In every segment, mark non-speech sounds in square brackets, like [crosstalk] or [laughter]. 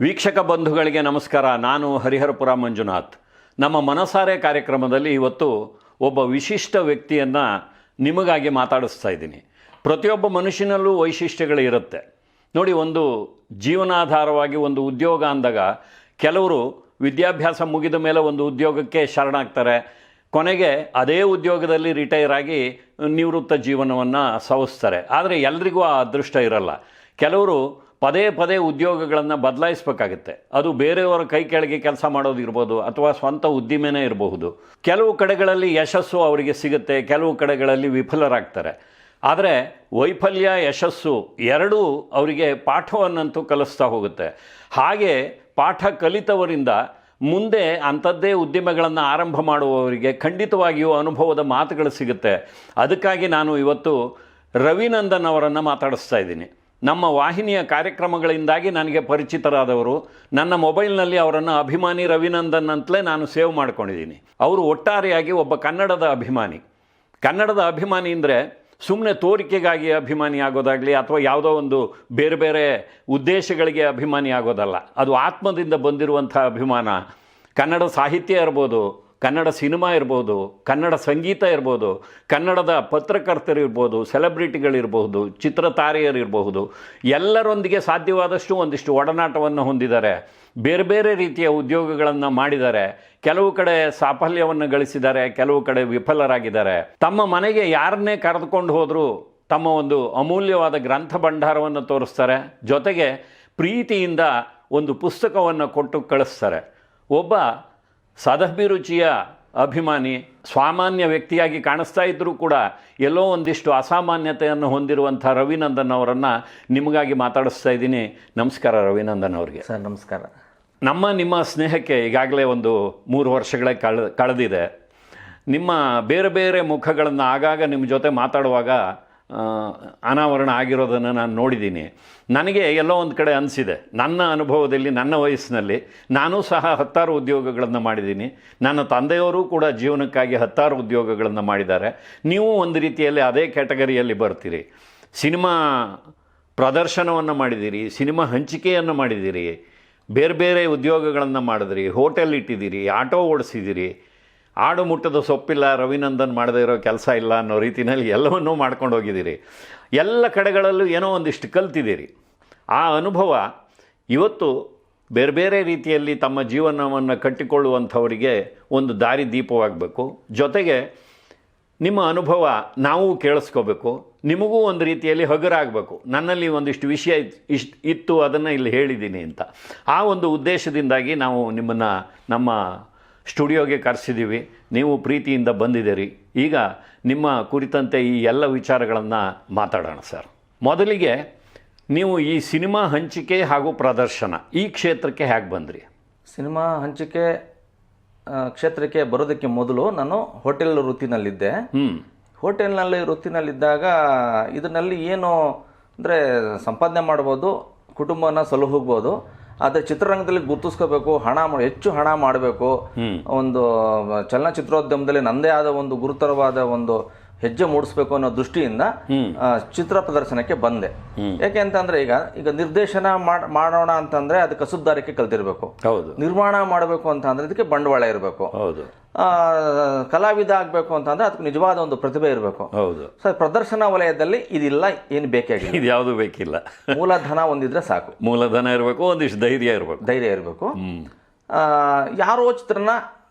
ವೀಕ್ಷಕ ಬಂಧುಗಳಿಗೆ ನಮಸ್ಕಾರ. ನಾನು ಹರಿಹರಪುರ ಮಂಜುನಾಥ್. ನಮ್ಮ ಮನಸಾರೆ ಕಾರ್ಯಕ್ರಮದಲ್ಲಿ ಇವತ್ತು ಒಬ್ಬ ವಿಶಿಷ್ಟ ವ್ಯಕ್ತಿಯನ್ನು ನಿಮಗಾಗಿ ಮಾತಾಡಿಸ್ತಾ ಇದ್ದೀನಿ. ಪ್ರತಿಯೊಬ್ಬ ಮನುಷ್ಯನಲ್ಲೂ ವೈಶಿಷ್ಟ್ಯಗಳು ಇರುತ್ತೆ. ನೋಡಿ, ಒಂದು ಜೀವನಾಧಾರವಾಗಿ ಒಂದು ಉದ್ಯೋಗ ಅಂದಾಗ ಕೆಲವರು ವಿದ್ಯಾಭ್ಯಾಸ ಮುಗಿದ ಮೇಲೆ ಒಂದು ಉದ್ಯೋಗಕ್ಕೆ ಶರಣಾಗ್ತಾರೆ. ಕೊನೆಗೆ ಅದೇ ಉದ್ಯೋಗದಲ್ಲಿ ರಿಟೈರ್ ಆಗಿ ನಿವೃತ್ತ ಜೀವನವನ್ನು ಸವಿಸ್ತಾರೆ. ಆದರೆ ಎಲ್ರಿಗೂ ಆ ಅದೃಷ್ಟ ಇರಲ್ಲ. ಕೆಲವರು ಪದೇ ಪದೇ ಉದ್ಯೋಗಗಳನ್ನು ಬದಲಾಯಿಸಬೇಕಾಗುತ್ತೆ. ಅದು ಬೇರೆಯವರ ಕೈ ಕೆಳಗೆ ಕೆಲಸ ಮಾಡೋದಿರ್ಬೋದು ಅಥವಾ ಸ್ವಂತ ಉದ್ದಿಮೆನೇ ಇರಬಹುದು. ಕೆಲವು ಕಡೆಗಳಲ್ಲಿ ಯಶಸ್ಸು ಅವರಿಗೆ ಸಿಗುತ್ತೆ, ಕೆಲವು ಕಡೆಗಳಲ್ಲಿ ವಿಫಲರಾಗ್ತಾರೆ. ಆದರೆ ವೈಫಲ್ಯ, ಯಶಸ್ಸು ಎರಡೂ ಅವರಿಗೆ ಪಾಠವನ್ನಂತೂ ಕಲಿಸ್ತಾ ಹೋಗುತ್ತೆ. ಹಾಗೆ ಪಾಠ ಕಲಿತವರಿಂದ ಮುಂದೆ ಅಂಥದ್ದೇ ಉದ್ಯಮಗಳನ್ನು ಆರಂಭ ಮಾಡುವವರಿಗೆ ಖಂಡಿತವಾಗಿಯೂ ಅನುಭವದ ಮಾತುಗಳು ಸಿಗುತ್ತೆ. ಅದಕ್ಕಾಗಿ ನಾನು ಇವತ್ತು ರವಿನಂದನ್ ಅವರನ್ನು ಮಾತಾಡಿಸ್ತಾ ಇದ್ದೀನಿ. ನಮ್ಮ ವಾಹಿನಿಯ ಕಾರ್ಯಕ್ರಮಗಳಿಂದಾಗಿ ನನಗೆ ಪರಿಚಿತರಾದವರು. ನನ್ನ ಮೊಬೈಲ್ನಲ್ಲಿ ಅವರನ್ನು ಅಭಿಮಾನಿ ರವಿನಂದನ್ ಅಂತಲೇ ನಾನು ಸೇವ್ ಮಾಡ್ಕೊಂಡಿದ್ದೀನಿ. ಅವರು ಒಟ್ಟಾರೆಯಾಗಿ ಒಬ್ಬ ಕನ್ನಡದ ಅಭಿಮಾನಿ. ಕನ್ನಡದ ಅಭಿಮಾನಿ ಅಂದರೆ ಸುಮ್ಮನೆ ತೋರಿಕೆಗಾಗಿ ಅಭಿಮಾನಿ ಆಗೋದಾಗಲಿ ಅಥವಾ ಯಾವುದೋ ಒಂದು ಬೇರೆ ಬೇರೆ ಉದ್ದೇಶಗಳಿಗೆ ಅಭಿಮಾನಿ ಆಗೋದಲ್ಲ. ಅದು ಆತ್ಮದಿಂದ ಬಂದಿರುವಂಥ ಅಭಿಮಾನ. ಕನ್ನಡ ಸಾಹಿತ್ಯ ಇರ್ಬೋದು ಕನ್ನಡ ಸಿನಿಮಾ ಇರ್ಬೋದು, ಕನ್ನಡ ಸಂಗೀತ ಇರ್ಬೋದು, ಕನ್ನಡದ ಪತ್ರಕರ್ತರು ಇರ್ಬೋದು ಚಿತ್ರ ಚಿತ್ರತಾರೆಯರಿರಬಹುದು ಎಲ್ಲರೊಂದಿಗೆ ಸಾಧ್ಯವಾದಷ್ಟು ಒಂದಿಷ್ಟು ಒಡನಾಟವನ್ನು ಹೊಂದಿದ್ದಾರೆ. ಬೇರೆ ಬೇರೆ ರೀತಿಯ ಉದ್ಯೋಗಗಳನ್ನು ಮಾಡಿದ್ದಾರೆ. ಕೆಲವು ಕಡೆ ಸಾಫಲ್ಯವನ್ನು ಗಳಿಸಿದ್ದಾರೆ, ಕೆಲವು ಕಡೆ ವಿಫಲರಾಗಿದ್ದಾರೆ. ತಮ್ಮ ಮನೆಗೆ ಯಾರನ್ನೇ ಕರೆದುಕೊಂಡು ಹೋದರೂ ತಮ್ಮ ಒಂದು ಅಮೂಲ್ಯವಾದ ಗ್ರಂಥ ಭಂಡಾರವನ್ನು ತೋರಿಸ್ತಾರೆ. ಜೊತೆಗೆ ಪ್ರೀತಿಯಿಂದ ಒಂದು ಪುಸ್ತಕವನ್ನು ಕೊಟ್ಟು ಕಳಿಸ್ತಾರೆ. ಒಬ್ಬ ಸದಭಿರುಚಿಯ ಅಭಿಮಾನಿ ಸಾಮಾನ್ಯ ವ್ಯಕ್ತಿಯಾಗಿ ಕಾಣಿಸ್ತಾ ಇದ್ದರೂ ಕೂಡ ಎಲ್ಲೋ ಒಂದಿಷ್ಟು ಅಸಾಮಾನ್ಯತೆಯನ್ನು ಹೊಂದಿರುವಂಥ ರವಿನಂದನ್ ಅವರನ್ನು ನಿಮಗಾಗಿ ಮಾತಾಡಿಸ್ತಾ ಇದ್ದೀನಿ. ನಮಸ್ಕಾರ ರವಿನಂದನ್ ಅವರಿಗೆ. ಸರ್ ನಮಸ್ಕಾರ. ನಮ್ಮ ನಿಮ್ಮ ಸ್ನೇಹಕ್ಕೆ ಈಗಾಗಲೇ ಒಂದು ಮೂರು ವರ್ಷಗಳೇ ಕಳೆ ಕಳೆದಿದೆ. ನಿಮ್ಮ ಬೇರೆ ಬೇರೆ ಮುಖಗಳನ್ನು ಆಗಾಗ ನಿಮ್ಮ ಜೊತೆ ಮಾತಾಡುವಾಗ ಅನಾವರಣ ಆಗಿರೋದನ್ನು ನಾನು ನೋಡಿದ್ದೀನಿ ನನಗೆ ಎಲ್ಲೋ ಒಂದು ಕಡೆ ಅನಿಸಿದೆ. ನನ್ನ ಅನುಭವದಲ್ಲಿ, ನನ್ನ ವಯಸ್ಸಿನಲ್ಲಿ ನಾನೂ ಸಹ ಹತ್ತಾರು ಉದ್ಯೋಗಗಳನ್ನು ಮಾಡಿದ್ದೀನಿ ನನ್ನ ತಂದೆಯವರು ಕೂಡ ಜೀವನಕ್ಕಾಗಿ ಹತ್ತಾರು ಉದ್ಯೋಗಗಳನ್ನು ಮಾಡಿದ್ದಾರೆ. ನೀವು ಒಂದು ರೀತಿಯಲ್ಲಿ ಅದೇ ಕ್ಯಾಟಗರಿಯಲ್ಲಿ ಬರ್ತೀರಿ. ಸಿನಿಮಾ ಪ್ರದರ್ಶನವನ್ನು ಮಾಡಿದ್ದೀರಿ, ಸಿನಿಮಾ ಹಂಚಿಕೆಯನ್ನು ಮಾಡಿದ್ದೀರಿ ಬೇರೆ ಬೇರೆ ಉದ್ಯೋಗಗಳನ್ನು ಮಾಡಿದ್ರಿ, ಹೋಟೆಲ್ ಇಟ್ಟಿದ್ದೀರಿ, ಆಟೋ ಓಡಿಸಿದ್ದೀರಿ ಆಡು ಮುಟ್ಟದ ಸೊಪ್ಪಿಲ್ಲ, ರವಿನಂದನ್ ಮಾಡದೇ ಇರೋ ಕೆಲಸ ಇಲ್ಲ ಅನ್ನೋ ರೀತಿಯಲ್ಲಿ ಎಲ್ಲವನ್ನೂ ಮಾಡ್ಕೊಂಡು ಹೋಗಿದ್ದೀರಿ. ಎಲ್ಲ ಕಡೆಗಳಲ್ಲೂ ಏನೋ ಒಂದಿಷ್ಟು ಕಲ್ತಿದ್ದೀರಿ. ಆ ಅನುಭವ ಇವತ್ತು ಬೇರೆ ಬೇರೆ ರೀತಿಯಲ್ಲಿ ತಮ್ಮ ಜೀವನವನ್ನು ಕಟ್ಟಿಕೊಳ್ಳುವಂಥವರಿಗೆ ಒಂದು ದಾರಿ ದೀಪವಾಗಬೇಕು. ಜೊತೆಗೆ ನಿಮ್ಮ ಅನುಭವ ನಾವು ಕೇಳಿಸ್ಕೋಬೇಕು. ನಿಮಗೂ ಒಂದು ರೀತಿಯಲ್ಲಿ ಹಗುರಾಗಬೇಕು. ನನ್ನಲ್ಲಿ ಒಂದಿಷ್ಟು ವಿಷಯ ಇಷ್ಟ್ ಇತ್ತು, ಅದನ್ನು ಇಲ್ಲಿ ಹೇಳಿದ್ದೀನಿ ಅಂತ. ಆ ಒಂದು ಉದ್ದೇಶದಿಂದಾಗಿ ನಾವು ನಿಮ್ಮನ್ನು ನಮ್ಮ ಸ್ಟುಡಿಯೋಗೆ ಕರೆಸಿದ್ದೀವಿ ನೀವು ಪ್ರೀತಿಯಿಂದ ಬಂದಿದ್ದೀರಿ. ಈಗ ನಿಮ್ಮ ಕುರಿತಂತೆ ಈ ಎಲ್ಲ ವಿಚಾರಗಳನ್ನು ಮಾತಾಡೋಣ ಸರ್. ಮೊದಲಿಗೆ ನೀವು ಈ ಸಿನಿಮಾ ಹಂಚಿಕೆ ಹಾಗೂ ಪ್ರದರ್ಶನ ಈ ಕ್ಷೇತ್ರಕ್ಕೆ ಹೇಗೆ ಬಂದ್ರಿ? ಸಿನಿಮಾ ಹಂಚಿಕೆ ಕ್ಷೇತ್ರಕ್ಕೆ ಬರೋದಕ್ಕೆ ಮೊದಲು ನಾನು ಹೋಟೆಲ್ ವೃತ್ತಿನಲ್ಲಿದ್ದೆ. ಹ್ಞೂ ಹೋಟೆಲ್ನಲ್ಲಿ ವೃತ್ತಿನಲ್ಲಿದ್ದಾಗ ಇದರಲ್ಲಿ ಏನು ಅಂದರೆ ಸಂಪಾದನೆ ಮಾಡ್ಬೋದು ಕುಟುಂಬನ ಸಲುಹುಗ್ಬೋದು. ಆದರೆ ಚಿತ್ರರಂಗದಲ್ಲಿ ಗುರುತಿಸ್ಕೋಬೇಕು ಹಣ ಹೆಚ್ಚು ಹಣ ಮಾಡಬೇಕು. ಒಂದು ಚಲನಚಿತ್ರೋದ್ಯಮದಲ್ಲಿ ನನ್ನದೇ ಆದ ಒಂದು ಗುರುತರವಾದ ಒಂದು ಹೆಜ್ಜೆ ಮೂಡಿಸ್ಬೇಕು ಅನ್ನೋ ದೃಷ್ಟಿಯಿಂದ ಚಿತ್ರ ಪ್ರದರ್ಶನಕ್ಕೆ ಬಂದೆ. ಯಾಕೆ ಅಂತಂದ್ರೆ ಈಗ ಈಗ ನಿರ್ದೇಶನ ಮಾಡ್- ಮಾಡೋಣ ಅಂತಂದ್ರೆ ಅದಕ್ಕೆ ಕಸುಬ್ದಾರಿಕೆ ಕಲ್ತಿರ್ಬೇಕು. ಹೌದು. ನಿರ್ಮಾಣ ಮಾಡಬೇಕು ಅಂತ ಅಂದ್ರೆ ಇದಕ್ಕೆ ಬಂಡವಾಳ ಇರಬೇಕು. ಹೌದು. ಕಲಾವಿದ ಆಗಬೇಕು ಅಂತಂದ್ರೆ ಅದಕ್ಕೆ ನಿಜವಾದ ಒಂದು ಪ್ರತಿಭೆ ಇರಬೇಕು. ಹೌದು. ಸರ್ ಪ್ರದರ್ಶನ ವಲಯದಲ್ಲಿ ಇದಿಲ್ಲ ಏನು ಬೇಕಾಗಿಲ್ಲ ಇದು ಯಾವುದು ಬೇಕಿಲ್ಲ. ಮೂಲಧನ ಒಂದಿದ್ರೆ ಸಾಕು. ಮೂಲಧನ ಇರಬೇಕು ಒಂದಿಷ್ಟು ಧೈರ್ಯ ಇರಬೇಕು. ಧೈರ್ಯ ಇರಬೇಕು. ಯಾರೋ ಚಿತ್ರನ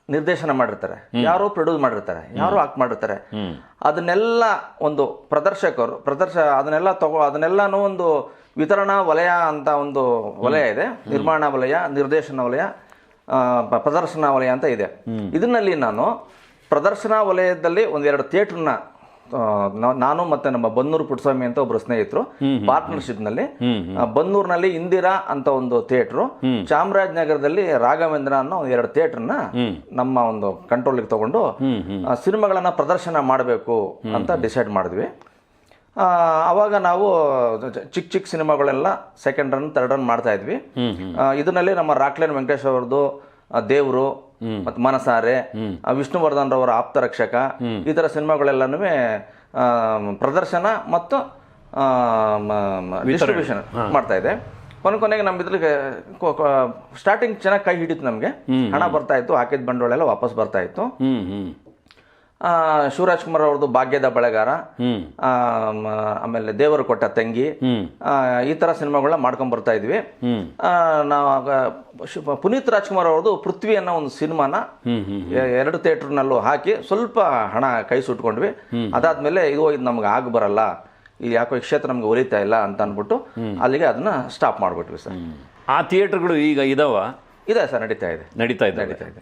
ನಿರ್ದೇಶನ ಮಾಡಿರ್ತಾರೆ. ಯಾರೋ ಪ್ರೊಡ್ಯೂಸ್ ಮಾಡಿರ್ತಾರೆ. ಯಾರೋ ಆಕ್ಟ್ ಮಾಡಿರ್ತಾರೆ. ಅದನ್ನೆಲ್ಲ ಒಂದು ಪ್ರದರ್ಶಕರು ಪ್ರದರ್ಶ ಅದನ್ನೆಲ್ಲ ತಗೋ ಅದನ್ನೆಲ್ಲನೂ ಒಂದು ವಿತರಣಾ ವಲಯ ಅಂತ ಒಂದು ವಲಯ ಇದೆ. ನಿರ್ಮಾಣ ವಲಯ ನಿರ್ದೇಶನ ವಲಯ ಪ್ರದರ್ಶನ ವಲಯ ಅಂತ ಇದೆ. ಇದನ್ನಲ್ಲಿ ನಾನು ಪ್ರದರ್ಶನ ವಲಯದಲ್ಲಿ ಒಂದೆರಡು ಥಿಯೇಟ್ರನ್ನ ನಾನು ಮತ್ತೆ ನಮ್ಮ ಬನ್ನೂರು ಪುಟ್ಟಸ್ವಾಮಿ ಅಂತ ಒಬ್ರು ಸ್ನೇಹಿತರು ಪಾರ್ಟ್ನರ್ಶಿಪ್ನಲ್ಲಿ ಬನ್ನೂರ್ನಲ್ಲಿ ಇಂದಿರಾ ಅಂತ ಒಂದು ಥಿಯೇಟ್ರು ಚಾಮರಾಜನಗರದಲ್ಲಿ ರಾಘವೇಂದ್ರ ಅನ್ನೋ ಒಂದು ಎರಡು ಥಿಯೇಟರ್ನ ನಮ್ಮ ಒಂದು ಕಂಟ್ರೋಲ್ಗೆ ತಗೊಂಡು ಆ, ಸಿನಿಮಾಗಳನ್ನ ಪ್ರದರ್ಶನ ಮಾಡಬೇಕು ಅಂತ ಡಿಸೈಡ್ ಮಾಡಿದ್ವಿ. ಅವಾಗ ನಾವು ಚಿಕ್ಕ ಚಿಕ್ಕ ಸಿನಿಮಾಗಳೆಲ್ಲ ಸೆಕೆಂಡ್ ರನ್ ಥರ್ಡ್ ರನ್ ಮಾಡ್ತಾ ಇದ್ವಿ. ಇದರಲ್ಲಿ ನಮ್ಮ ರಾಕ್ಲೇನ್ ವೆಂಕಟೇಶ್ ಅವರದು ದೇವ್ರು ಮತ್ತು ಮನಸಾರೆ ಆ, ವಿಷ್ಣುವರ್ಧನ್ ರವರ ಆಪ್ತ ರಕ್ಷಕ ಈ ಥರ ಸಿನಿಮಾಗಳೆಲ್ಲನೂ ಪ್ರದರ್ಶನ ಮತ್ತು ಡಿಸ್ಟ್ರಿಬ್ಯೂಷನ್ ಮಾಡ್ತಾ ಇದೆ. ಕೊನೆ ಕೊನೆಗೆ ನಮ್ಮ ಇದ್ರಿಗೆ ಸ್ಟಾರ್ಟಿಂಗ್ ಚೆನ್ನಾಗಿ ಕೈ ಹಿಡಿತು ನಮಗೆ. ಹಣ ಬರ್ತಾ ಇತ್ತು ಹಾಕಿದ ಬಂಡವಾಳ ಎಲ್ಲ ವಾಪಸ್ ಬರ್ತಾ ಇತ್ತು. ಶಿವರಾಜ್ ಕುಮಾರ್ ಅವ್ರದ್ದು ಭಾಗ್ಯದ ಬಳೆಗಾರ. ಆಮೇಲೆ ದೇವರು ಕೊಟ್ಟ ತಂಗಿ. ಈ ತರ ಸಿನಿಮಾಗಳನ್ನ ಮಾಡ್ಕೊಂಡ್ ಬರ್ತಾ ಇದ್ವಿ. ನಾವು ಪುನೀತ್ ರಾಜ್ಕುಮಾರ್ ಅವ್ರದ್ದು ಪೃಥ್ವಿ ಅನ್ನೋ ಒಂದು ಸಿನಿಮಾನ ಎರಡು ಥಿಯೇಟರ್ನಲ್ಲೂ ಹಾಕಿ ಸ್ವಲ್ಪ ಹಣ ಕೈ ಸುಟ್ಕೊಂಡ್ವಿ. ಅದಾದ್ಮೇಲೆ ಇದು ಇದು ನಮ್ಗೆ ಆಗ ಬರಲ್ಲ. ಇದು ಯಾಕೋ ಈ ಕ್ಷೇತ್ರ ನಮ್ಗೆ ಒಲಿತಾ ಇಲ್ಲ ಅಂತ ಅನ್ಬಿಟ್ಟು ಅಲ್ಲಿಗೆ ಅದನ್ನ ಸ್ಟಾಪ್ ಮಾಡ್ಬಿಟ್ವಿ ಸರ್. ಆ ಥಿಯೇಟರ್ಗಳು ಈಗ ಇದಾವ? ಇದೆ ಸರ್ ನಡೀತಾ ಇದೆ. ನಡೀತಾ ಇದೆ ನಡೀತಾ ಇದೆ.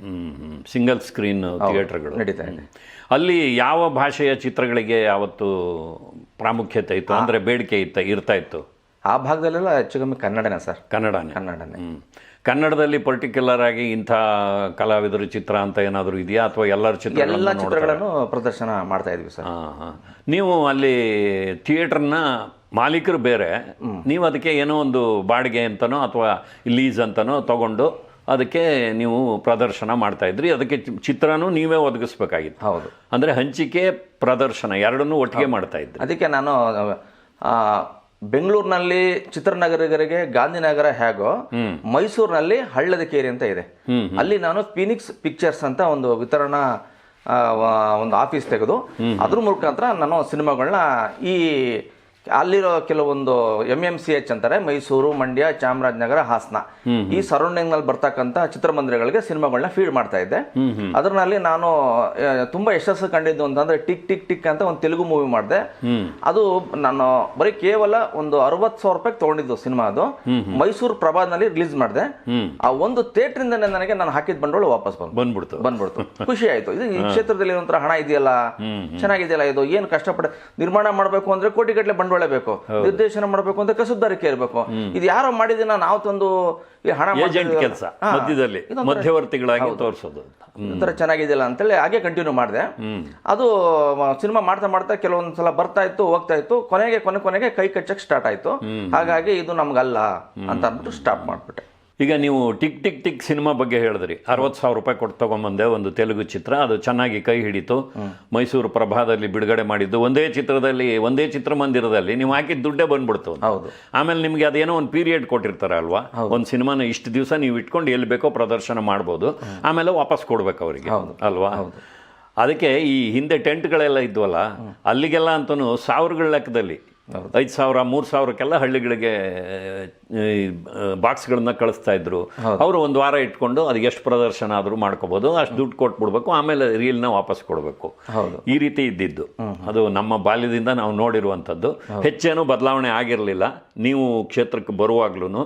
ಸಿಂಗಲ್ ಸ್ಕ್ರೀನ್ ಥಿಯೇಟರ್ಗಳು. ನಡೀತಾ ಇದೆ. ಅಲ್ಲಿ ಯಾವ ಭಾಷೆಯ ಚಿತ್ರಗಳಿಗೆ ಯಾವತ್ತು ಪ್ರಾಮುಖ್ಯತೆ ಇತ್ತು? ಅಂದ್ರೆ ಬೇಡಿಕೆ ಇತ್ತ ಇರ್ತಾ ಇತ್ತು? ಆ ಭಾಗದಲ್ಲೆಲ್ಲ ಹೆಚ್ಚು ಕಮ್ಮಿ ಕನ್ನಡನೇ ಸರ್. ಕನ್ನಡನೇ. ಕನ್ನಡನೇ. ಕನ್ನಡದಲ್ಲಿ ಪರ್ಟಿಕ್ಯುಲರ್ ಆಗಿ ಇಂಥ ಕಲಾವಿದರ ಚಿತ್ರ ಅಂತ ಏನಾದರೂ ಇದೆಯಾ? ಅಥವಾ ಎಲ್ಲರ ಚಿತ್ರ ಎಲ್ಲ ಚಿತ್ರಗಳನ್ನು ಪ್ರದರ್ಶನ ಮಾಡ್ತಾ ಇದ್ವಿ ಸರ್. ನೀವು ಅಲ್ಲಿ ಥಿಯೇಟರ್ನ ಮಾಲೀಕರು ಬೇರೆ. ನೀವು ಅದಕ್ಕೆ ಏನೋ ಒಂದು ಬಾಡಿಗೆ ಅಂತನೋ ಅಥವಾ ಲೀಸ್ ಅಂತನೋ ತಗೊಂಡು ಅದಕ್ಕೆ ನೀವು ಪ್ರದರ್ಶನ ಮಾಡ್ತಾ ಇದ್ರಿ. ಅದಕ್ಕೆ ಚಿತ್ರನೂ ನೀವೇ ಒದಗಿಸ್ಬೇಕಾಗಿತ್ತು. ಹೌದು. ಅಂದ್ರೆ ಹಂಚಿಕೆ ಪ್ರದರ್ಶನ ಎರಡನ್ನೂ ಒಟ್ಟಿಗೆ ಮಾಡ್ತಾ ಇದ್ರಿ. ಅದಕ್ಕೆ ನಾನು ಬೆಂಗಳೂರಿನಲ್ಲಿ ಚಿತ್ರನಗರಿಗರಿಗೆ ಗಾಂಧಿನಗರ ಹೇಗೋ ಮೈಸೂರಿನಲ್ಲಿ ಹಳ್ಳದ ಕೇರಿ ಅಂತ ಇದೆ. ಅಲ್ಲಿ ನಾನು ಫಿನಿಕ್ಸ್ ಪಿಕ್ಚರ್ಸ್ ಅಂತ ಒಂದು ವಿತರಣಾ ಒಂದು ಆಫೀಸ್ ತೆಗೆದು ಅದ್ರ ಮುಖಾಂತರ ನಾನು ಸಿನಿಮಾಗಳನ್ನ ಈ ಅಲ್ಲಿರೋ ಕೆಲವೊಂದು ಎಂ ಎಂ ಸಿ ಎಚ್ ಅಂತಾರೆ ಮೈಸೂರು ಮಂಡ್ಯ ಚಾಮರಾಜನಗರ ಹಾಸನ. ಈ ಸರೌಂಡಿಂಗ್ನಲ್ಲಿ ಬರ್ತಕ್ಕಂತ ಚಿತ್ರಮಂದಿರಗಳಿಗೆ ಸಿನಿಮಾಗಳನ್ನ ಫೀಡ್ ಮಾಡ್ತಾ ಇದ್ದೆ ಅದರಲ್ಲಿ ನಾನು ತುಂಬಾ ಯಶಸ್ಸು ಕಂಡಿದ್ದು ಅಂತಂದ್ರೆ ಟಿಕ್ ಟಿಕ್ ಟಿಕ್ ಅಂತ ಒಂದು ತೆಲುಗು ಮೂವಿ ಮಾಡಿದೆ. ಅದು ನಾನು ಬರೀ ಕೇವಲ ಒಂದು ಅರವತ್ ಸಾವಿರ ರೂಪಾಯಿ ತಗೊಂಡಿದ್ದು ಸಿನಿಮಾ ಅದು. ಮೈಸೂರು ಪ್ರಭಾದ್ನಲ್ಲಿ ರಿಲೀಸ್ ಮಾಡಿದೆ. ಆ ಒಂದು ಥಿಯೇಟರ್ ಇಂದನೇ ನನಗೆ ನಾನು ಹಾಕಿದ ಬಂಡವಾಳ ವಾಪಸ್ ಬಂದು ಬಂದ್ಬಿಡ್ತು. ಬಂದ್ಬಿಡ್ತು. [laughs] ಖುಷಿ ಆಯ್ತು. ಇದು ಈ ಕ್ಷೇತ್ರದಲ್ಲಿ ಒಂಥರ ಹಣ ಇದೆಯಲ್ಲ? ಚೆನ್ನಾಗಿದೆಯಲ್ಲ? ಇದು ಏನು ಕಷ್ಟಪಡ ನಿರ್ಮಾಣ ಮಾಡಬೇಕು ಅಂದ್ರೆ ಕೋಟಿಗಟ್ಟಲೆ ಬಂಡವಾಳ ಬೇಕು ನಿರ್ದೇಶನ ಮಾಡಬೇಕು ಅಂತ ಕಸುದ್ದಾರಿಕೆ ಇರಬೇಕು. ಇದು ಯಾರೋ ಮಾಡಿದಿನ ನಾವು ತಂದು ಹಣ ಕೆಲಸ ಮಧ್ಯದಲ್ಲಿ ಮಧ್ಯವರ್ತಿಗಳಾಗಿ ತೋರಿಸೋದು ಒಂಥರ ಚೆನ್ನಾಗಿದೆಯಲ್ಲ ಅಂತೇಳಿ ಹಾಗೆ ಕಂಟಿನ್ಯೂ ಮಾಡಿದೆ. ಅದು ಸಿನಿಮಾ ಮಾಡ್ತಾ ಮಾಡ್ತಾ ಕೆಲವೊಂದು ಸಲ ಬರ್ತಾ ಇತ್ತು ಹೋಗ್ತಾ ಇತ್ತು. ಕೊನೆಗೆ ಕೊನೆ ಕೊನೆಗೆ ಕೈ ಕಚ್ಚಕ್ಕೆ ಸ್ಟಾರ್ಟ್ ಆಯ್ತು. ಹಾಗಾಗಿ ಇದು ನಮಗಲ್ಲ ಅಂತ ಅಂದ್ಬಿಟ್ಟು ಸ್ಟಾಪ್ ಮಾಡ್ಬಿಟ್ಟೆ. ಈಗ ನೀವು ಟಿಕ್ ಟಿಕ್ ಟಿಕ್ ಸಿನಿಮಾ ಬಗ್ಗೆ ಹೇಳಿದ್ರಿ. ಅರವತ್ತು ಸಾವಿರ ರೂಪಾಯಿ ಕೊಟ್ಟು ತಗೊಂಬಂದೆ ಒಂದು ತೆಲುಗು ಚಿತ್ರ. ಅದು ಚೆನ್ನಾಗಿ ಕೈ ಹಿಡಿತು. ಮೈಸೂರು ಪ್ರಭಾದಲ್ಲಿ ಬಿಡುಗಡೆ ಮಾಡಿದ್ದು. ಒಂದೇ ಚಿತ್ರದಲ್ಲಿ ಒಂದೇ ಚಿತ್ರಮಂದಿರದಲ್ಲಿ ನೀವು ಹಾಕಿದ ದುಡ್ಡೇ ಬಂದ್ಬಿಡ್ತು. ಹೌದು. ಆಮೇಲೆ ನಿಮಗೆ ಅದೇನೋ ಒಂದು ಪೀರಿಯಡ್ ಕೊಟ್ಟಿರ್ತಾರೆ ಅಲ್ವಾ? ಒಂದು ಸಿನಿಮಾನ ಇಷ್ಟು ದಿವಸ ನೀವು ಇಟ್ಕೊಂಡು ಎಲ್ಲಿ ಬೇಕೋ ಪ್ರದರ್ಶನ ಮಾಡ್ಬೋದು. ಆಮೇಲೆ ವಾಪಸ್ ಕೊಡ್ಬೇಕು ಅವರಿಗೆ. ಅಲ್ವಾ? ಅದಕ್ಕೆ ಈ ಹಿಂದೆ ಟೆಂಟ್ಗಳೆಲ್ಲ ಇದ್ವಲ್ಲ ಅಲ್ಲಿಗೆಲ್ಲ ಅಂತೂ ಸಾವಿರಗಳ ಲೆಕ್ಕದಲ್ಲಿ ಐದು ಸಾವಿರ ಮೂರು ಸಾವಿರಕ್ಕೆಲ್ಲ ಹಳ್ಳಿಗಳಿಗೆ ಬಾಕ್ಸ್ಗಳನ್ನ ಕಳಿಸ್ತಾ ಇದ್ರು. ಅವರು ಒಂದು ವಾರ ಇಟ್ಕೊಂಡು ಅದು ಎಷ್ಟು ಪ್ರದರ್ಶನ ಆದರೂ ಮಾಡ್ಕೋಬೋದು ಅಷ್ಟು ದುಡ್ಡು ಕೊಟ್ಬಿಡ್ಬೇಕು ಆಮೇಲೆ ರೀಲ್ನ ವಾಪಸ್ ಕೊಡಬೇಕು. ಹೌದು. ಈ ರೀತಿ ಇದ್ದಿದ್ದು. ಅದು ನಮ್ಮ ಬಾಲ್ಯದಿಂದ ನಾವು ನೋಡಿರುವಂಥದ್ದು. ಹೆಚ್ಚೇನು ಬದಲಾವಣೆ ಆಗಿರಲಿಲ್ಲ. ನೀವು ಕ್ಷೇತ್ರಕ್ಕೆ ಬರುವಾಗ್ಲೂ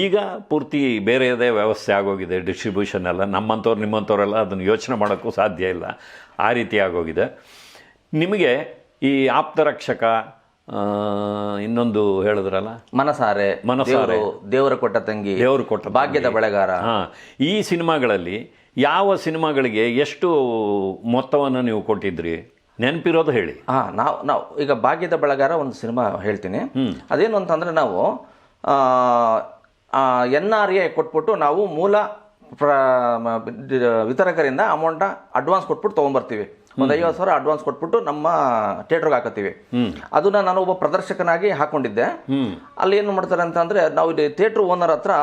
ಈಗ ಪೂರ್ತಿ ಬೇರೆಯದೇ ವ್ಯವಸ್ಥೆ ಆಗೋಗಿದೆ ಡಿಸ್ಟ್ರಿಬ್ಯೂಷನ್ ಎಲ್ಲ ನಮ್ಮಂಥವ್ರು ನಿಮ್ಮಂಥವ್ರೆಲ್ಲ ಅದನ್ನು ಯೋಚನೆ ಮಾಡೋಕ್ಕೂ ಸಾಧ್ಯ ಇಲ್ಲ. ಆ ರೀತಿ ಆಗೋಗಿದೆ. ನಿಮಗೆ ಈ ಆಪ್ತರಕ್ಷಕ ಇನ್ನೊಂದು ಹೇಳಿದ್ರಲ್ಲ? ಮನಸಾರೆ ಮನಸಾರೆ. ದೇವರು ಕೊಟ್ಟ ತಂಗಿ ದೇವರು ಕೊಟ್ಟ ಭಾಗ್ಯದ ಬೆಳೆಗಾರ. ಹಾ ಈ ಸಿನಿಮಾಗಳಲ್ಲಿ ಯಾವ ಸಿನಿಮಾಗಳಿಗೆ ಎಷ್ಟು ಮೊತ್ತವನ್ನು ನೀವು ಕೊಟ್ಟಿದ್ರಿ? ನೆನಪಿರೋದು ಹೇಳಿ. ಹಾ ನಾವು ನಾವು ಈಗ ಭಾಗ್ಯದ ಬಳಗಾರ ಒಂದು ಸಿನಿಮಾ ಹೇಳ್ತೀನಿ. ಅದೇನು ಅಂತಂದ್ರೆ ನಾವು ಎನ್ ಆರ್ ಎ ಕೊಟ್ಬಿಟ್ಟು ನಾವು ಮೂಲ ಪ್ರ ವಿತರಕರಿಂದ ಅಮೌಂಟ ಅಡ್ವಾನ್ಸ್ ಕೊಟ್ಬಿಟ್ಟು ತೊಗೊಂಬರ್ತೀವಿ. ಒಂದು ಐವತ್ತು ಸಾವಿರ ಅಡ್ವಾನ್ಸ್ ಕೊಟ್ಬಿಟ್ಟು ನಮ್ಮ ಥಿಯೇಟ್ರಿಗೆ ಹಾಕತ್ತೀವಿ. ಅದನ್ನ ನಾನು ಒಬ್ಬ ಪ್ರದರ್ಶಕನಾಗಿ ಹಾಕೊಂಡಿದ್ದೆ. ಅಲ್ಲಿ ಏನು ಮಾಡ್ತಾರೆ ಅಂತ ಅಂದ್ರೆ ನಾವು ಇಲ್ಲಿ ಥಿಯೇಟ್ರ್ ಓನರ್ ಹತ್ರ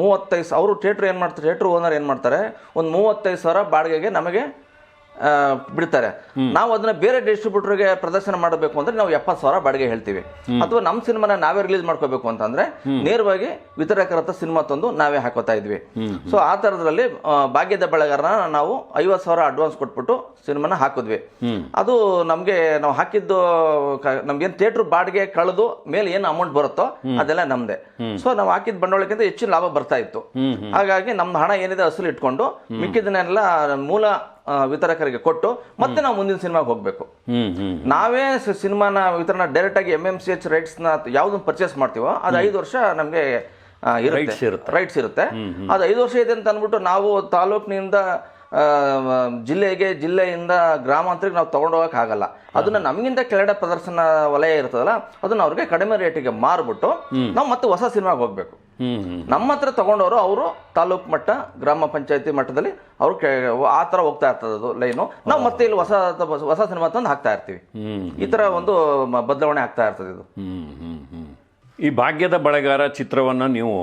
ಮೂವತ್ತೈದು ಅವರು ಥಿಯೇಟ್ರ್ ಏನು ಮಾಡ್ತಾರೆ ಥಿಯೇಟ್ರ್ ಓನರ್ ಏನು ಮಾಡ್ತಾರೆ? ಒಂದು ಮೂವತ್ತೈದು ಸಾವಿರ ಬಾಡಿಗೆಗೆ ನಮಗೆ ಬಿಡ್ತಾರೆ. ನಾವು ಅದನ್ನ ಬೇರೆ ಡಿಸ್ಟ್ರಿಬ್ಯೂಟರ್ಗೆ ಪ್ರದರ್ಶನ ಮಾಡಬೇಕು ಅಂದ್ರೆ ನಾವು ಎಪ್ಪತ್ತು ಸಾವಿರ ಬಾಡಿಗೆ ಹೇಳ್ತೀವಿ. ಅಥವಾ ನಮ್ಮ ಸಿನಿಮಾನ ನಾವೇ ರಿಲೀಸ್ ಮಾಡ್ಕೋಬೇಕು ಅಂತಂದ್ರೆ ನೇರವಾಗಿ ವಿತರಕರ ಹತ್ರ ಸಿನಿಮಾ ತಂದು ನಾವೇ ಹಾಕೋತಾ ಇದ್ವಿ. ಸೊ ಆ ಥರದ್ರಲ್ಲಿ ಭಾಗ್ಯದ ಬೆಳೆಗಾರನ ನಾವು ಐವತ್ತು ಸಾವಿರ ಅಡ್ವಾನ್ಸ್ ಕೊಟ್ಬಿಟ್ಟು ಸಿನಿಮಾನ ಹಾಕಿದ್ವಿ. ಅದು ನಮಗೆ ನಾವು ಹಾಕಿದ್ದು ನಮ್ಗೆ ನಮ್ಗೇನು ಥಿಯೇಟ್ರ್ ಬಾಡಿಗೆ ಕಳೆದು ಮೇಲೆ ಏನು ಅಮೌಂಟ್ ಬರುತ್ತೋ ಅದೆಲ್ಲ ನಮ್ದೆ. ಸೊ ನಾವು ಹಾಕಿದ ಬಂಡವಾಳಕ್ಕಿಂತ ಹೆಚ್ಚಿನ ಲಾಭ ಬರ್ತಾ ಇತ್ತು. ಹಾಗಾಗಿ ನಮ್ಮ ಹಣ ಏನಿದೆ ಅಸಲು ಇಟ್ಕೊಂಡು ಮಿಕ್ಕಿದನ್ನೆಲ್ಲ ಮೂಲ ವಿತರಕರಿಗೆ ಕೊಟ್ಟು ಮತ್ತೆ ನಾವು ಮುಂದಿನ ಸಿನಿಮಾಗೆ ಹೋಗ್ಬೇಕು. ನಾವೇ ಸಿನಿಮಾನ ವಿತರಣಾ ಡೈರೆಕ್ಟ್ ಆಗಿ ಎಂ ಎಂ ಸಿ ಎಚ್ ರೈಟ್ಸ್ನ ಯಾವ್ದನ್ನ ಪರ್ಚೇಸ್ ಮಾಡ್ತೀವೋ ಅದು ಐದು ವರ್ಷ ನಮಗೆ. ರೈಟ್ಸ್ ಇರುತ್ತೆ. ಅದು ಐದು ವರ್ಷ ಇದೆ ಅಂತ ಅಂದ್ಬಿಟ್ಟು ನಾವು ತಾಲೂಕಿನಿಂದ ಜಿಲ್ಲೆಗೆ ಜಿಲ್ಲೆಯಿಂದ ಗ್ರಾಮಾಂತರಿಗೆ ನಾವು ತಗೊಂಡೋಗಕ್ಕೆ ಆಗಲ್ಲ. ಅದನ್ನ ನಮಗಿಂತ ಕೆಳಗಡೆ ಪ್ರದರ್ಶನ ವಲಯ ಇರ್ತದಲ್ಲ ಅದನ್ನ ಅವ್ರಿಗೆ ಕಡಿಮೆ ರೇಟಿಗೆ ಮಾರ್ಬಿಟ್ಟು ನಾವು ಮತ್ತೆ ಹೊಸ ಸಿನಿಮಾಗೆ ಹೋಗ್ಬೇಕು. ನಮ್ಮ ಹತ್ರ ತಗೊಂಡವರು ಅವರು ತಾಲೂಕು ಮಟ್ಟ ಗ್ರಾಮ ಪಂಚಾಯತಿ ಮಟ್ಟದಲ್ಲಿ ಅವ್ರು ಆ ಥರ ಹೋಗ್ತಾ ಇರ್ತದೆ ಅದು ಲೈನು ನಾವು ಮತ್ತೆ ಇಲ್ಲಿ ಹೊಸ ಹೊಸ ಸಿನಿಮಾ ತಂದು ಹಾಕ್ತಾ ಇರ್ತೀವಿ. ಈ ಥರ ಒಂದು ಬದಲಾವಣೆ ಆಗ್ತಾ ಇರ್ತದೆ ಇದು. ಈ ಭಾಗ್ಯದ ಬಳೆಗಾರ ಚಿತ್ರವನ್ನು ನೀವು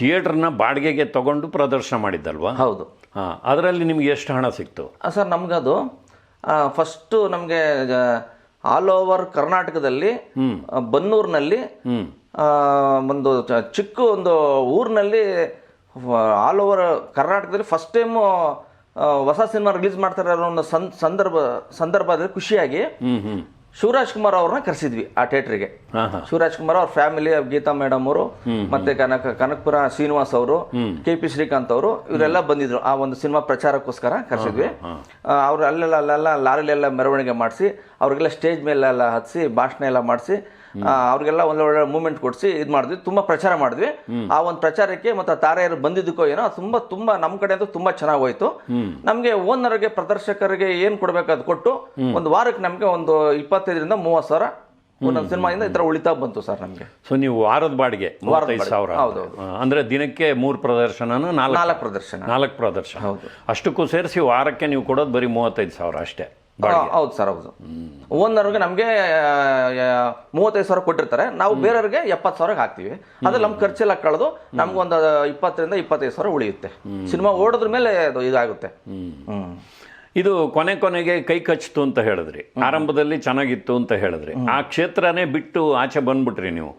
ಥಿಯೇಟ್ರನ್ನ ಬಾಡಿಗೆಗೆ ತಗೊಂಡು ಪ್ರದರ್ಶನ ಮಾಡಿದ್ದಲ್ವಾ? ಹೌದು. ಹಾಂ ಅದರಲ್ಲಿ ನಿಮ್ಗೆ ಎಷ್ಟು ಹಣ ಸಿಕ್ತು? ಸರ್ ನಮಗದು ಫಸ್ಟು ನಮಗೆ ಆಲ್ ಓವರ್ ಕರ್ನಾಟಕದಲ್ಲಿ ಬನ್ನೂರಿನಲ್ಲಿ ಒಂದು ಚಿಕ್ಕ ಒಂದು ಊರಿನಲ್ಲಿ ಆಲ್ ಓವರ್ ಕರ್ನಾಟಕದಲ್ಲಿ ಫಸ್ಟ್ ಟೈಮು ಹೊಸ ಸಿನಿಮಾ ರಿಲೀಸ್ ಮಾಡ್ತಾರೆ ಅನ್ನೋ ಒಂದು ಸಂದರ್ಭ ಸಂದರ್ಭದಲ್ಲಿ ಖುಷಿಯಾಗಿ ಶಿವರಾಜ್ ಕುಮಾರ್ ಅವ್ರನ್ನ ಕರೆಸಿದ್ವಿ ಆ ಥಿಯೇಟ್ರಿಗೆ ಶಿವರಾಜ್ ಕುಮಾರ್ ಅವ್ರ ಫ್ಯಾಮಿಲಿ ಗೀತಾ ಮೇಡಮ್ ಅವರು ಮತ್ತೆ ಕನಕ ಕನಕಪುರ ಶ್ರೀನಿವಾಸ್ ಅವರು ಕೆ ಪಿ ಶ್ರೀಕಾಂತ್ ಅವರು ಇವರೆಲ್ಲ ಬಂದಿದ್ರು. ಆ ಒಂದು ಸಿನಿಮಾ ಪ್ರಚಾರಕ್ಕೋಸ್ಕರ ಕರೆಸಿದ್ವಿ. ಅವ್ರು ಅಲ್ಲೆಲ್ಲ ಅಲ್ಲೆಲ್ಲ ಲಾರಿಲೆಲ್ಲ ಮೆರವಣಿಗೆ ಮಾಡಿಸಿ ಅವ್ರಿಗೆಲ್ಲ ಸ್ಟೇಜ್ ಮೇಲೆಲ್ಲ ಹತ್ತಿಸಿ ಭಾಷಣ ಎಲ್ಲ ಮಾಡಿಸಿ ಅವ್ರಿಗೆಲ್ಲ ಒಂದ್ ಒಳ್ಳೆ ಮೂವ್ಮೆಂಟ್ ಕೊಡಿಸಿ ಇದು ಮಾಡಿದ್ವಿ ತುಂಬಾ ಪ್ರಚಾರ ಮಾಡಿದ್ವಿ. ಆ ಒಂದು ಪ್ರಚಾರಕ್ಕೆ ಮತ್ತೆ ತಾರೆಯರು ಬಂದಿದ್ದಕ್ಕೋ ಏನೋ ತುಂಬಾ ತುಂಬಾ ನಮ್ಮ ಕಡೆ ಅಂತೂ ತುಂಬಾ ಚೆನ್ನಾಗಿ ಹೋಯ್ತು. ನಮಗೆ ಓನರ್ಗೆ ಪ್ರದರ್ಶಕರಿಗೆ ಏನ್ ಕೊಡಬೇಕು ಅದು ಕೊಟ್ಟು ಒಂದು ವಾರಕ್ಕೆ ನಮಗೆ ಒಂದು ಇಪ್ಪತ್ತೈದರಿಂದ ಮೂವತ್ತು ಸಾವಿರ ಒಂದೊಂದು ಸಿನಿಮಾದಿಂದ ಈ ಥರ ಉಳಿತಾ ಬಂತು ಸರ್ ನಮಗೆ. ಸೊ ನೀವು ವಾರದ ಬಾಡಿಗೆ ಮೂವತ್ತೈದು. ಸಾವಿರ ಹೌದು, ಅಂದ್ರೆ ದಿನಕ್ಕೆ ಮೂರು ಪ್ರದರ್ಶನಾನು ನಾಲ್ಕು ಪ್ರದರ್ಶನ. ನಾಲ್ಕು ಪ್ರದರ್ಶನ. ಹೌದು. ಅಷ್ಟಕ್ಕೂ ಸೇರಿಸಿ ವಾರಕ್ಕೆ ನೀವು ಕೊಡೋದು ಬರೀ ಮೂವತ್ತೈದು ಸಾವಿರ ಅಷ್ಟೇ. ಹೌದು ಸರ್ ಹೌದು. ಓನರ್ಗೆ ನಮಗೆ ಮೂವತ್ತೈದು ಸಾವಿರ ಕೊಟ್ಟಿರ್ತಾರೆ. ನಾವು ಬೇರೆಯವ್ರಿಗೆ ಎಪ್ಪತ್ತು ಸಾವಿರ ಹಾಕ್ತೀವಿ. ಅದ್ರ ನಮ್ಮ ಖರ್ಚೆಲ್ಲ ಕಳೆದು ನಮ್ಗೊಂದು ಇಪ್ಪತ್ತರಿಂದ ಇಪ್ಪತ್ತೈದು ಸಾವಿರ ಉಳಿಯುತ್ತೆ. ಸಿನಿಮಾ ಓಡೋದ್ರ ಮೇಲೆ ಅದು ಇದಾಗುತ್ತೆ. ಇದು ಕೊನೆ ಕೊನೆಗೆ ಕೈ ಕಚ್ಚಿತು ಅಂತ ಹೇಳಿದ್ರಿ. ಆರಂಭದಲ್ಲಿ ಚೆನ್ನಾಗಿತ್ತು ಅಂತ ಹೇಳಿದ್ರಿ. ಆ ಕ್ಷೇತ್ರನೇ ಬಿಟ್ಟು ಆಚೆ ಬಂದ್ಬಿಟ್ರಿ ನೀವು.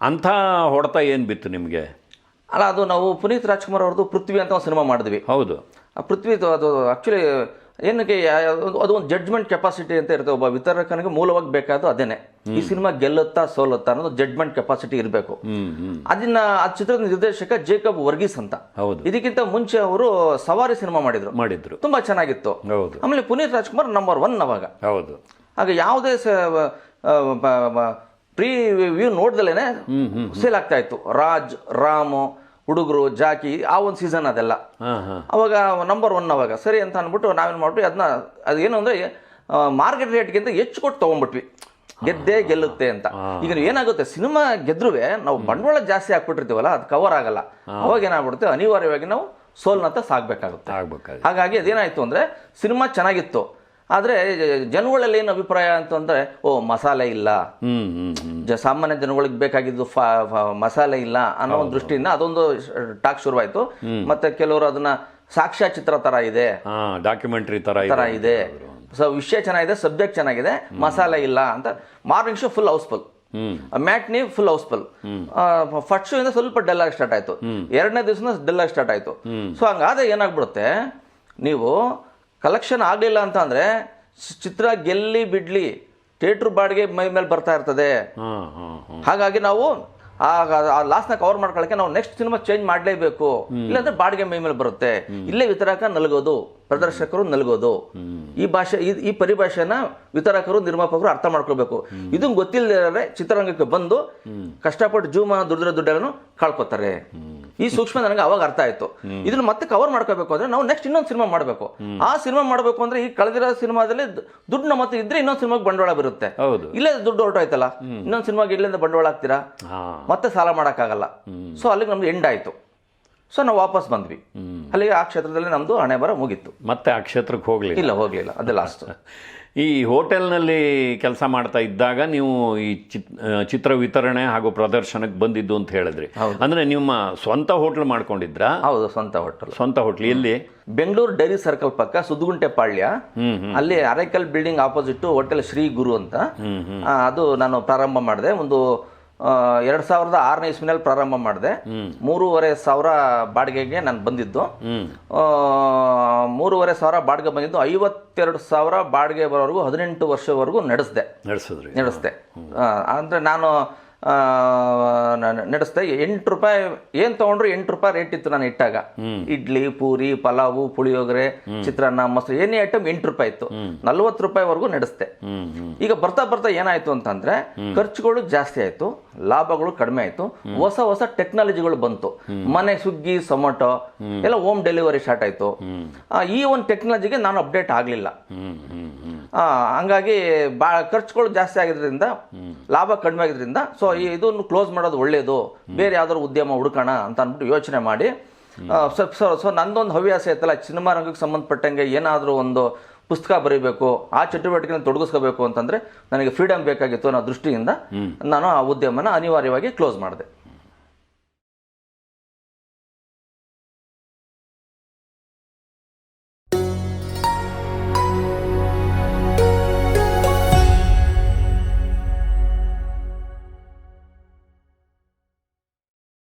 ಅಂತ ಹೊಡೆತ ಏನು ಬಿತ್ತು ನಿಮಗೆ? ಅಲ್ಲ ಅದು ನಾವು ಪುನೀತ್ ರಾಜ್ಕುಮಾರ್ ಅವ್ರದ್ದು ಪೃಥ್ವಿ ಅಂತ ಒಂದು ಸಿನಿಮಾ ಮಾಡಿದ್ವಿ. ಹೌದು. ಆ ಪೃಥ್ವಿ ಅದು- ಅದು ಆಕ್ಚುಲಿ ಏನಕ್ಕೆ ಅದು- ಒಂದು ಜಡ್ಜ್ಮೆಂಟ್ ಕೆಪಾಸಿಟಿ ಅಂತ ಇರುತ್ತೆ ಒಬ್ಬ ವಿತರಕನಿಗೆ ಮೂಲವಾಗಿ ಬೇಕಾದ್ದು ಅದೇನೆ. ಈ ಸಿನಿಮಾ ಗೆಲ್ಲುತ್ತಾ ಸೋಲುತ್ತಾ ಅನ್ನೋದು ಜಡ್ಜ್ಮೆಂಟ್ ಕೆಪಾಸಿಟಿ ಇರಬೇಕು. ಅದನ್ನ ಆ ಚಿತ್ರದ ನಿರ್ದೇಶಕ ಜೇಕಬ್ ವರ್ಗೀಸ್ ಅಂತ. ಹೌದು. ಇದಕ್ಕಿಂತ ಮುಂಚೆ ಅವರು ಸವಾರಿ ಸಿನಿಮಾ ಮಾಡಿದ್ರು. ಮಾಡಿದ್ರು. ತುಂಬಾ ಚೆನ್ನಾಗಿತ್ತು. ಹೌದು. ಆಮೇಲೆ ಪುನೀತ್ ರಾಜ್ಕುಮಾರ್ ನಂಬರ್ ಒನ್ ಅವಾಗ. ಹೌದು. ಆಗ ಯಾವುದೇ ಪ್ರೀ ವ್ಯೂ ನೋಡ್ದಲೇನೆ ಸೇಲ್ ಆಗ್ತಾ ಇತ್ತು. ರಾಜ್ ರಾಮು ಹುಡುಗರು ಜಾಕಿ ಆ ಒಂದು ಸೀಸನ್ ಅದೆಲ್ಲ. ಅವಾಗ ನಂಬರ್ ಒನ್ ಅವಾಗ. ಸರಿ ಅಂತ ಅಂದ್ಬಿಟ್ಟು ನಾವೇನು ಮಾಡ್ಬಿಟ್ಟು ಅದನ್ನ ಅದು ಏನು ಅಂದರೆ ಮಾರ್ಕೆಟ್ ರೇಟ್ಗಿಂತ ಹೆಚ್ಚು ಕೊಟ್ಟು ತೊಗೊಂಡ್ಬಿಟ್ವಿ. ಗೆದ್ದೇ ಗೆಲ್ಲುತ್ತೆ ಅಂತ. ಈಗ ಏನಾಗುತ್ತೆ ಸಿನಿಮಾ ಗೆದ್ರುವೆ ನಾವು ಬಂಡವಾಳ ಜಾಸ್ತಿ ಹಾಕ್ಬಿಟ್ಟಿರ್ತೀವಲ್ಲ ಅದು ಕವರ್ ಆಗಲ್ಲ. ಅವಾಗ ಏನಾಗ್ಬಿಡುತ್ತೆ ಅನಿವಾರ್ಯವಾಗಿ ನಾವು ಸೋಲ್ನತ್ತ ಸಾಗಬೇಕಾಗುತ್ತೆ ಹಾಗಾಗಿ ಅದೇನಾಯ್ತು ಅಂದ್ರೆ ಸಿನಿಮಾ ಚೆನ್ನಾಗಿತ್ತು. ಆದ್ರೆ ಜನಗಳಲ್ಲಿ ಏನು ಅಭಿಪ್ರಾಯ ಅಂತಂದ್ರೆ ಓ ಮಸಾಲೆ ಇಲ್ಲ. ಹ್ಮ್ ಜ ಸಾಮಾನ್ಯ ಜನಗಳಿಗೆ ಬೇಕಾಗಿದ್ದು ಮಸಾಲೆ ಇಲ್ಲ ಅನ್ನೋ ಒಂದು ದೃಷ್ಟಿಯಿಂದ ಅದೊಂದು ಟಾಕ್ ಶುರುವಾಯಿತು. ಮತ್ತೆ ಕೆಲವರು ಅದನ್ನ ಸಾಕ್ಷ್ಯಚಿತ್ರ ತರ ಇದೆ. ಡಾಕ್ಯುಮೆಂಟ್ರಿ ಥರ ತರ ಇದೆ ಸೊ ವಿಷಯ ಚೆನ್ನಾಗಿದೆ ಸಬ್ಜೆಕ್ಟ್ ಚೆನ್ನಾಗಿದೆ ಮಸಾಲೆ ಇಲ್ಲ ಅಂತ. Morning show full housefull mat matinee full housefull first show ಇಂದ ಸ್ವಲ್ಪ ಡಲ್ ಆಗಿ ಸ್ಟಾರ್ಟ್ ಆಯ್ತು. ಎರಡನೇ ದಿವಸ ಡಲ್ ಆಗಿ ಸ್ಟಾರ್ಟ್ ಆಯ್ತು. ಸೊ ಹಂಗಾದ್ರೆ ಏನಾಗ್ಬಿಡುತ್ತೆ ನೀವು ಕಲೆಕ್ಷನ್ ಆಗಲಿಲ್ಲ ಅಂತ ಅಂದ್ರೆ ಚಿತ್ರ ಗೆಲ್ಲಿ ಬಿಡ್ಲಿ ಥಿಯೇಟ್ರ್ ಬಾಡಿಗೆ ಮೈ ಮೇಲೆ ಬರ್ತಾ ಇರ್ತದೆ. ಹಾಗಾಗಿ ನಾವು ಆ ಲಾಸ್ಟ್ ಲಾಸ್ನ ಕವರ್ ಮಾಡ್ಕೊಳಕ್ಕೆ ನಾವು ನೆಕ್ಸ್ಟ್ ಸಿನಿಮಾ ಚೇಂಜ್ ಮಾಡಲೇಬೇಕು. ಇಲ್ಲಾಂದ್ರೆ ಬಾಡಿಗೆ ಮೈ ಮೇಲೆ ಬರುತ್ತೆ. ಇಲ್ಲೇ ವಿತರಕ ನಲ್ಗೋದು. ಪ್ರದರ್ಶಕರು ನಲ್ಗೋದು. ಈ ಭಾಷೆ ಈ- ಪರಿಭಾಷೆನ ವಿತರಕರು ನಿರ್ಮಾಪಕರು ಅರ್ಥ ಮಾಡ್ಕೊಳ್ಬೇಕು. ಇದನ್ನ ಗೊತ್ತಿಲ್ಲದೆ ಚಿತ್ರರಂಗಕ್ಕೆ ಬಂದು ಕಷ್ಟಪಟ್ಟು ಜೂಮ ದುಡ್ಡ ದುಡ್ಡನ್ನು ಕಳ್ಕೊತಾರೆ. ಈ ಸೂಕ್ಷ್ಮ ನನಗೆ ಅವಾಗ ಅರ್ಥ ಆಯ್ತು. ಇದನ್ನ ಮತ್ತೆ ಕವರ್ ಮಾಡ್ಕೋಬೇಕು ಅಂದ್ರೆ ನಾವು ನೆಕ್ಸ್ಟ್ ಇನ್ನೊಂದು ಸಿನಿಮಾ ಮಾಡಬೇಕು. ಆ ಸಿನಿಮಾ ಮಾಡಬೇಕು ಅಂದ್ರೆ ಈ ಕಳೆದಿರೋ ಸಿನಿಮಾದಲ್ಲಿ ದುಡ್ಡು ನಮ್ಮ ಹತ್ರ ಇದ್ರೆ ಇನ್ನೊಂದು ಸಿನಿಮಾಗೆ ಬಂಡವಾಳ ಬರುತ್ತೆ. ಹೌದು. ಇಲ್ಲೇ ದುಡ್ಡು ಹೊರಟೋಯ್ತಲ್ಲ? ಇನ್ನೊಂದು ಸಿನಿಮಾಗೆ ಇಲ್ಲಿಂದ ಬಂಡವಾಳ ಹಾಕ್ತೀರಾ? ಮತ್ತೆ ಸಾಲ ಮಾಡೋಕ್ಕಾಗಲ್ಲ. ಸೊ ಅಲ್ಲಿಗೆ ನಮ್ದು ಎಂಡ್ ಆಯಿತು. ಸೊ ನಾವು ವಾಪಸ್ ಬಂದ್ವಿ. ಅಲ್ಲಿಗೆ ಆ ಕ್ಷೇತ್ರದಲ್ಲಿ ನಮ್ದು ಹಣೆ ಬರ ಮುಗೀತು. ಮತ್ತೆ ಆ ಕ್ಷೇತ್ರಕ್ಕೆ ಹೋಗಲಿ ಇಲ್ಲ ಹೋಗ್ಲಿಲ್ಲ. ಅದು ಲಾಸ್ಟ್ [laughs] ಈ ಹೋಟೆಲ್ನಲ್ಲಿ ಕೆಲಸ ಮಾಡ್ತಾ ಇದ್ದಾಗ ನೀವು ಈ ಚಿತ್ ಚಿತ್ರ ವಿತರಣೆ ಹಾಗೂ ಪ್ರದರ್ಶನಕ್ಕೆ ಬಂದಿದ್ದು ಅಂತ ಹೇಳಿದ್ರಿ. ಅಂದ್ರೆ ನಿಮ್ಮ ಸ್ವಂತ ಹೋಟ್ಲ್ ಮಾಡ್ಕೊಂಡಿದ್ರಾ? ಹೌದು ಸ್ವಂತ ಹೋಟೆಲ್. ಸ್ವಂತ ಹೋಟ್ಲ್. ಎಲ್ಲಿ? ಬೆಂಗಳೂರು ಡೈರಿ ಸರ್ಕಲ್ ಪಕ್ಕ ಸುದ್ಗುಂಟೆ ಪಾಳ್ಯ. ಹ್ಮ್ ಅಲ್ಲಿ ಅರೈಕಲ್ building opposite hotel Shri Guru ಅಂತ. ಅದು ನಾನು ಪ್ರಾರಂಭ ಮಾಡಿದೆ. ಒಂದು ಎರಡ್ ಸಾವಿರದ ಆರನೇ ಇಸ್ವಿನಲ್ಲಿ ಪ್ರಾರಂಭ ಮಾಡಿದೆ. ಮೂರುವರೆ ಸಾವಿರ ಬಾಡಿಗೆಗೆ ನಾನು ಬಂದಿದ್ದು. ಮೂರುವರೆ ಸಾವಿರ ಬಾಡಿಗೆ ಬಂದಿದ್ದು. ಐವತ್ತೆರಡು ಸಾವಿರ ಬಾಡಿಗೆ ಬರೋವರೆಗೂ ಹದಿನೆಂಟು ವರ್ಷವರೆಗೂ ನಡೆಸಿದೆ. ನಡೆಸಿದೆ. ನಡೆಸಿದೆ ಅಂದ್ರೆ ನಾನು ನಡೆಸ್ದೆ. ಎಂಟು ರೂಪಾಯಿ ಏನ್ ತಗೊಂಡ್ರು ಎಂಟು ರೂಪಾಯಿ ರೇಟ್ ಇತ್ತು ನಾನು ಇಟ್ಟಾಗ. ಇಡ್ಲಿ ಪೂರಿ ಪಲಾವು ಪುಳಿಯೋಗರೆ ಚಿತ್ರಾನ್ನ ಮೊಸರು ಏನೇ ಐಟಮ್ ಎಂಟು ರೂಪಾಯಿ ಇತ್ತು. ನಲ್ವತ್ತು ರೂಪಾಯಿವರೆಗೂ ನಡೆಸ್ದೆ. ಈಗ ಬರ್ತಾ ಬರ್ತಾ ಏನಾಯ್ತು ಅಂತಂದ್ರೆ ಖರ್ಚುಗಳು ಜಾಸ್ತಿ ಆಯ್ತು ಲಾಭಗಳು ಕಡಿಮೆ ಆಯ್ತು ಹೊಸ ಹೊಸ ಟೆಕ್ನಾಲಜಿಗಳು ಬಂತು. ಮನೆ ಸುಗ್ಗಿ ಸೊಮೊಟೊ ಎಲ್ಲ ಹೋಮ್ ಡೆಲಿವರಿ ಸ್ಟಾರ್ಟ್ ಆಯ್ತು. ಈ ಒಂದು ಟೆಕ್ನಾಲಜಿಗೆ ನಾನು ಅಪ್ಡೇಟ್ ಆಗಲಿಲ್ಲ. ಹಂಗಾಗಿ ಬಾ ಖರ್ಚುಗಳು ಜಾಸ್ತಿ ಆಗಿದ್ರಿಂದ ಲಾಭ ಕಡಿಮೆ ಆಗಿದ್ರಿಂದ ಸೊ ಇದನ್ನು ಕ್ಲೋಸ್ ಮಾಡೋದು ಒಳ್ಳೇದು. ಬೇರೆ ಯಾವ್ದಾದ್ರು ಉದ್ಯಮ ಹುಡುಕೋಣ ಅಂತ ಅಂದ್ಬಿಟ್ಟು ಯೋಚನೆ ಮಾಡಿ. ಸೊ ಸೊ ನಂದೊಂದು ಹವ್ಯಾಸ ಐತಲ್ಲ ಸಿನಿಮಾ ರಂಗಕ್ಕೆ ಸಂಬಂಧಪಟ್ಟಂಗೆ ಏನಾದರೂ ಒಂದು ಪುಸ್ತಕ ಬರೀಬೇಕು ಆ ಚಟುವಟಿಕೆನ ತೊಡಗಿಸ್ಕೋಬೇಕು ಅಂತಂದ್ರೆ ನನಗೆ ಫ್ರೀಡಮ್ ಬೇಕಾಗಿತ್ತು ಅನ್ನೋ ದೃಷ್ಟಿಯಿಂದ ನಾನು ಆ ಉದ್ಯಮನ ಅನಿವಾರ್ಯವಾಗಿ ಕ್ಲೋಸ್ ಮಾಡಿದೆ.